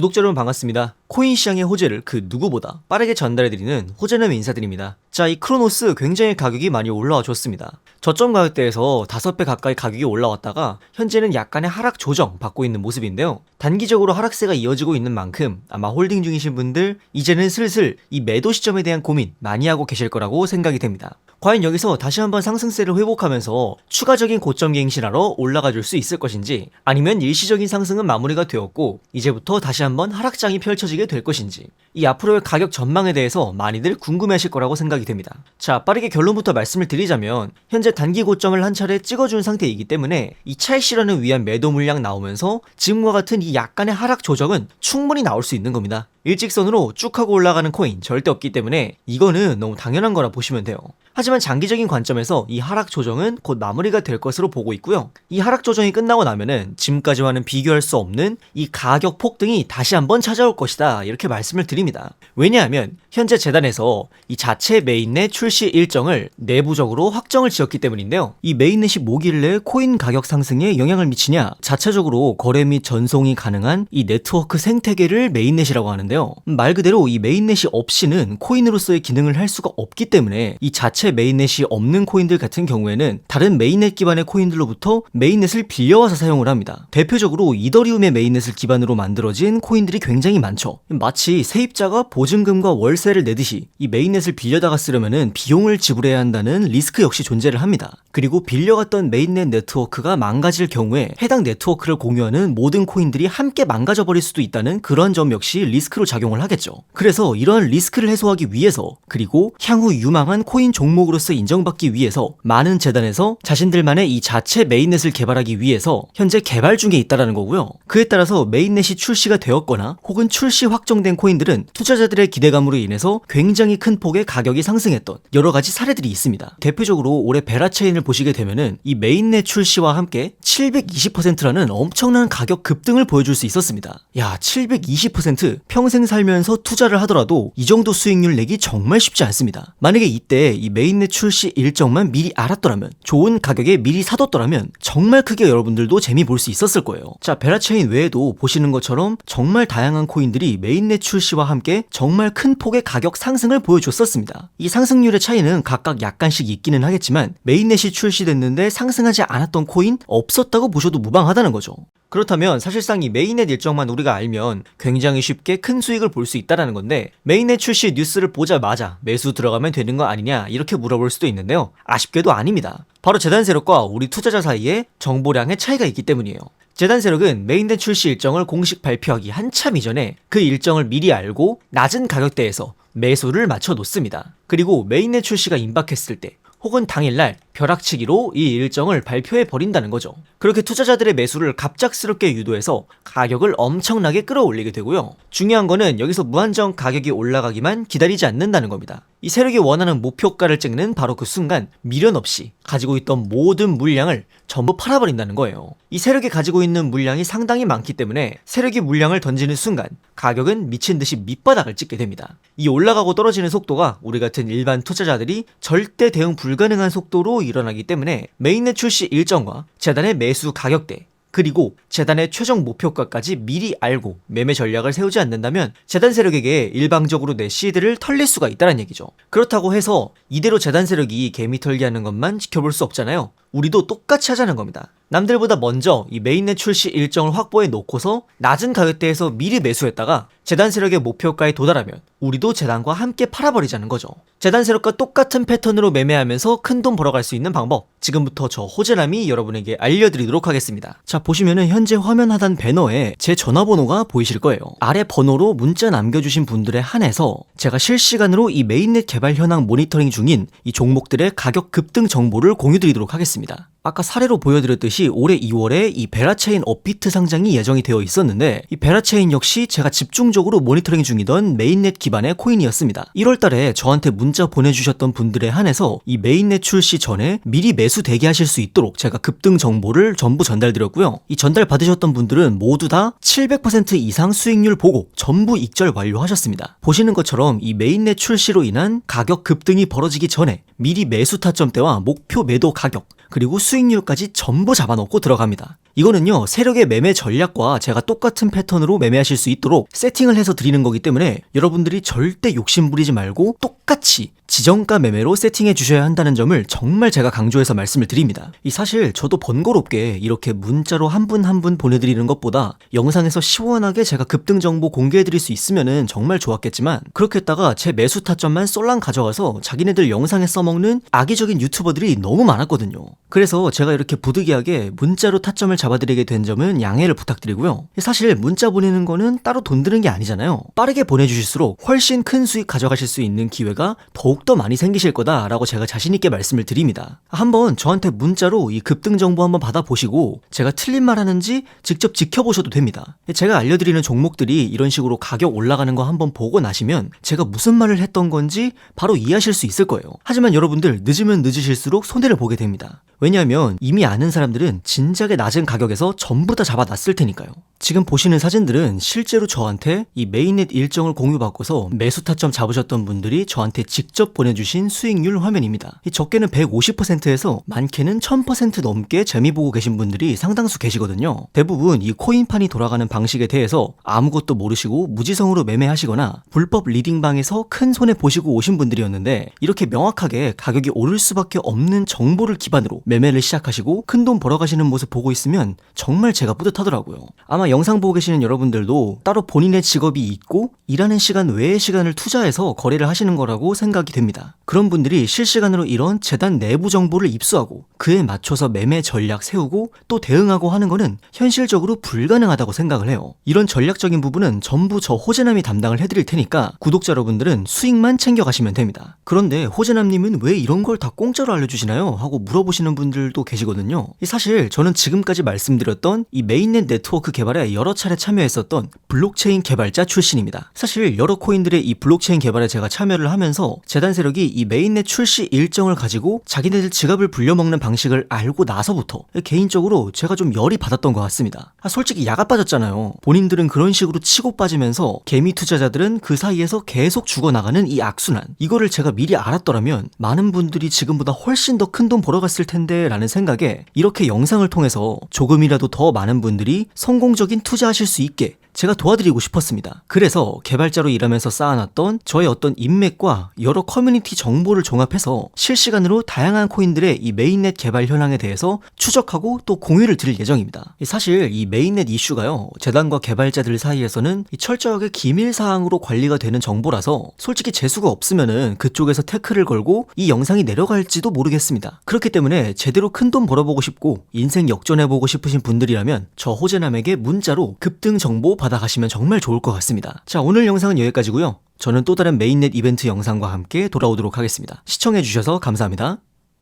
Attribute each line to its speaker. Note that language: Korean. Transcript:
Speaker 1: 구독자 여러분 반갑습니다. 코인 시장의 호재를 그 누구보다 빠르게 전달해드리는 호재남 인사드립니다. 자, 이 크로노스 굉장히 가격이 많이 올라와 줬습니다. 저점 가격대에서 5배 가까이 가격이 올라왔다가 현재는 약간의 하락 조정 받고 있는 모습인데요. 단기적으로 하락세가 이어지고 있는 만큼 아마 홀딩 중이신 분들 이제는 슬슬 이 매도 시점에 대한 고민 많이 하고 계실 거라고 생각이 됩니다. 과연 여기서 다시 한번 상승세를 회복하면서 추가적인 고점 갱신하러 올라가 줄 수 있을 것인지 아니면 일시적인 상승은 마무리가 되었고 이제부터 다시 한번 하락장이 펼쳐지게 될 것인지 이 앞으로의 가격 전망에 대해서 많이들 궁금해하실 거라고 생각이 됩니다. 자 빠르게 결론부터 말씀을 드리자면 현재 단기 고점을 한 차례 찍어준 상태이기 때문에 이 차익 실현을 위한 매도 물량 나오면서 지금과 같은 이 약간의 하락 조정은 충분히 나올 수 있는 겁니다. 일직선으로 쭉 하고 올라가는 코인 절대 없기 때문에 이거는 너무 당연한 거라 보시면 돼요. 하지만 장기적인 관점에서 이 하락 조정은 곧 마무리가 될 것으로 보고 있고요. 이 하락 조정이 끝나고 나면은 지금까지와는 비교할 수 없는 이 가격 폭등이 다시 한번 찾아올 것이다. 이렇게 말씀을 드립니다. 왜냐하면 현재 재단에서 이 자체 메인넷 출시 일정을 내부적으로 확정을 지었기 때문인데요. 이 메인넷이 뭐길래 코인 가격 상승에 영향을 미치냐? 자체적으로 거래 및 전송이 가능한 이 네트워크 생태계를 메인넷이라고 하는데요. 말 그대로 이 메인넷이 없이는 코인으로서의 기능을 할 수가 없기 때문에 이 자체 메인넷이 없는 코인들 같은 경우에는 다른 메인넷 기반의 코인들로부터 메인넷을 빌려와서 사용을 합니다. 대표적으로 이더리움의 메인넷을 기반으로 만들어진 코인들이 굉장히 많죠. 마치 세입자가 보증금과 월세를 내듯이 이 메인넷을 빌려다가 쓰려면은 비용을 지불해야 한다는 리스크 역시 존재를 합니다. 그리고 빌려갔던 메인넷 네트워크가 망가질 경우에 해당 네트워크를 공유하는 모든 코인들이 함께 망가져 버릴 수도 있다는 그런 점 역시 리스크로 작용을 하겠죠. 그래서 이러한 리스크를 해소하기 위해서 그리고 향후 유망한 코인 종목으로서 인정받기 위해서 많은 재단에서 자신들만의 이 자체 메인넷을 개발하기 위해서 현재 개발 중에 있다라는 거고요. 그에 따라서 메인넷이 출시가 되었거나 혹은 출시 확정된 코인들은 투자자들의 기대감으로 인해서 굉장히 큰 폭의 가격이 상승했던 여러 가지 사례들이 있습니다. 대표적으로 올해 베라체인을 보시게 되면은 이 메인넷 출시와 함께 720%라는 엄청난 가격 급등을 보여줄 수 있었습니다. 야, 720% 평생 살면서 투자를 하더라도 이 정도 수익률 내기 정말 쉽지 않습니다. 만약에 이때 이 메인넷 출시 일정만 미리 알았더라면 좋은 가격에 미리 사뒀더라면 정말 크게 여러분들도 재미 볼 수 있었을 거예요. 자, 베라체인 외에도 보시는 것처럼 정말 다양한 코인들이 메인넷 출시와 함께 정말 큰 폭의 가격 상승을 보여줬었습니다. 이 상승률의 차이는 각각 약간씩 있기는 하겠지만 메인넷이 출시됐는데 상승하지 않았던 코인 없었다고 보셔도 무방하다는 거죠. 그렇다면 사실상 이 메인넷 일정만 우리가 알면 굉장히 쉽게 큰 수익을 볼 수 있다라는 건데 메인넷 출시 뉴스를 보자마자 매수 들어가면 되는 거 아니냐 이렇게 물어볼 수도 있는데요. 아쉽게도 아닙니다. 바로 재단 세력과 우리 투자자 사이에 정보량의 차이가 있기 때문이에요. 재단 세력은 메인넷 출시 일정을 공식 발표하기 한참 이전에 그 일정을 미리 알고 낮은 가격대에서 매수를 맞춰 놓습니다. 그리고 메인넷 출시가 임박했을 때 혹은 당일날 벼락치기로 이 일정을 발표해 버린다는 거죠. 그렇게 투자자들의 매수를 갑작스럽게 유도해서 가격을 엄청나게 끌어올리게 되고요. 중요한 거는 여기서 무한정 가격이 올라가기만 기다리지 않는다는 겁니다. 이 세력이 원하는 목표가를 찍는 바로 그 순간 미련 없이 가지고 있던 모든 물량을 전부 팔아버린다는 거예요. 이 세력이 가지고 있는 물량이 상당히 많기 때문에 세력이 물량을 던지는 순간 가격은 미친 듯이 밑바닥을 찍게 됩니다. 이 올라가고 떨어지는 속도가 우리 같은 일반 투자자들이 절대 대응 불가능한 속도로 일어나기 때문에 메인넷 출시 일정과 재단의 매수 가격대 그리고 재단의 최종 목표가까지 미리 알고 매매 전략을 세우지 않는다면 재단 세력에게 일방적으로 내 시드를 털릴 수가 있다는 얘기죠. 그렇다고 해서 이대로 재단 세력이 개미 털기 하는 것만 지켜볼 수 없잖아요. 우리도 똑같이 하자는 겁니다. 남들보다 먼저 이 메인넷 출시 일정을 확보해 놓고서 낮은 가격대에서 미리 매수했다가 재단 세력의 목표가에 도달하면 우리도 재단과 함께 팔아버리자는 거죠. 재단 세력과 똑같은 패턴으로 매매하면서 큰 돈 벌어갈 수 있는 방법 지금부터 저 호재남이 여러분에게 알려드리도록 하겠습니다. 자 보시면은 현재 화면 하단 배너에 제 전화번호가 보이실 거예요. 아래 번호로 문자 남겨주신 분들에 한해서 제가 실시간으로 이 메인넷 개발 현황 모니터링 중인 이 종목들의 가격 급등 정보를 공유드리도록 하겠습니다. 아까 사례로 보여드렸듯이 올해 2월에 이 베라체인 업비트 상장이 예정이 되어 있었는데 이 베라체인 역시 제가 집중적으로 모니터링 중이던 메인넷 기반의 코인이었습니다. 1월 달에 저한테 문자 보내주셨던 분들에 한해서 이 메인넷 출시 전에 미리 매수 대기하실 수 있도록 제가 급등 정보를 전부 전달드렸고요. 이 전달 받으셨던 분들은 모두 다 700% 이상 수익률 보고 전부 익절 완료하셨습니다. 보시는 것처럼 이 메인넷 출시로 인한 가격 급등이 벌어지기 전에 미리 매수 타점 대와 목표 매도 가격 그리고 수익률까지 전부 잡아놓고 들어갑니다. 이거는요, 세력의 매매 전략과 제가 똑같은 패턴으로 매매하실 수 있도록 세팅을 해서 드리는 거기 때문에 여러분들이 절대 욕심 부리지 말고 똑같이 지정가 매매로 세팅해 주셔야 한다는 점을 정말 제가 강조해서 말씀을 드립니다. 이 사실 저도 번거롭게 이렇게 문자로 한 분 한분 보내드리는 것보다 영상에서 시원하게 제가 급등 정보 공개해 드릴 수 있으면은 정말 좋았겠지만 그렇게 했다가 제 매수 타점만 쏠랑 가져가서 자기네들 영상에 써먹는 악의적인 유튜버들이 너무 많았거든요. 그래서 제가 이렇게 부득이하게 문자로 타점을 잡아드리게 된 점은 양해를 부탁드리고요. 사실 문자 보내는 거는 따로 돈 드는 게 아니잖아요. 빠르게 보내주실수록 훨씬 큰 수익 가져가실 수 있는 기회가 더욱더 많이 생기실 거다라고 제가 자신있게 말씀을 드립니다. 한번 저한테 문자로 이 급등 정보 한번 받아보시고 제가 틀린 말 하는지 직접 지켜보셔도 됩니다. 제가 알려드리는 종목들이 이런 식으로 가격 올라가는 거 한번 보고 나시면 제가 무슨 말을 했던 건지 바로 이해하실 수 있을 거예요. 하지만 여러분들 늦으면 늦으실수록 손해를 보게 됩니다. 왜냐하면 이미 아는 사람들은 진작에 낮은 가격에서 전부 다 잡아놨을 테니까요. 지금 보시는 사진들은 실제로 저한테 이 메인넷 일정을 공유받고서 매수 타점 잡으셨던 분들이 저한테 직접 보내주신 수익률 화면입니다. 이 적게는 150%에서 많게는 1000% 넘게 재미 보고 계신 분들이 상당수 계시거든요. 대부분 이 코인판이 돌아가는 방식에 대해서 아무것도 모르시고 무지성으로 매매하시거나 불법 리딩방에서 큰 손해 보시고 오신 분들이었는데 이렇게 명확하게 가격이 오를 수밖에 없는 정보를 기반으로 매매를 시작하시고 큰 돈 벌어가시는 모습 보고 있으 면 정말 제가 뿌듯하더라고요. 아마 영상 보고 계시는 여러분들도 따로 본인의 직업이 있고 일하는 시간 외의 시간을 투자해서 거래를 하시는 거라고 생각이 됩니다. 그런 분들이 실시간으로 이런 재단 내부 정보를 입수하고 그에 맞춰서 매매 전략 세우고 또 대응하고 하는 거는 현실적으로 불가능하다고 생각을 해요. 이런 전략적인 부분은 전부 저 호재남이 담당을 해드릴 테니까 구독자 여러분들은 수익만 챙겨가시면 됩니다. 그런데 호재남님은 왜 이런 걸 다 공짜로 알려주시나요? 하고 물어보시는 분들도 계시거든요. 사실 저는 지금까지 말씀드렸던 이 메인넷 네트워크 개발에 여러 차례 참여했었던 블록체인 개발자 출신입니다. 사실 여러 코인들의 이 블록체인 개발에 제가 참여를 하면서 재단 세력이 이 메인넷 출시 일정을 가지고 자기네들 지갑을 불려먹는 방식을 알고 나서부터 개인적으로 제가 좀 열이 받았던 것 같습니다. 아, 솔직히 야가 빠졌잖아요. 본인들은 그런 식으로 치고 빠지면서 개미 투자자들은 그 사이에서 계속 죽어나가는 이 악순환. 이거를 제가 미리 알았더라면 많은 분들이 지금보다 훨씬 더 큰 돈 벌어갔을 텐데 라는 생각에 이렇게 영상을 통해서 조금이라도 더 많은 분들이 성공적인 투자하실 수 있게 제가 도와드리고 싶었습니다. 그래서 개발자로 일하면서 쌓아놨던 저의 어떤 인맥과 여러 커뮤니티 정보를 종합해서 실시간으로 다양한 코인들의 이 메인넷 개발 현황에 대해서 추적하고 또 공유를 드릴 예정입니다. 사실 이 메인넷 이슈가요, 재단과 개발자들 사이에서는 철저하게 기밀 사항으로 관리가 되는 정보라서 솔직히 재수가 없으면은 그쪽에서 태클을 걸고 이 영상이 내려갈지도 모르겠습니다. 그렇기 때문에 제대로 큰 돈 벌어보고 싶고 인생 역전해보고 싶으신 분들이라면 저 호재남에게 문자로 급등 정보 받아가시면 정말 좋을 것 같습니다. 자, 오늘 영상은 여기까지고요. 저는 또 다른 메인넷 이벤트 영상과 함께 돌아오도록 하겠습니다. 시청해주셔서 감사합니다.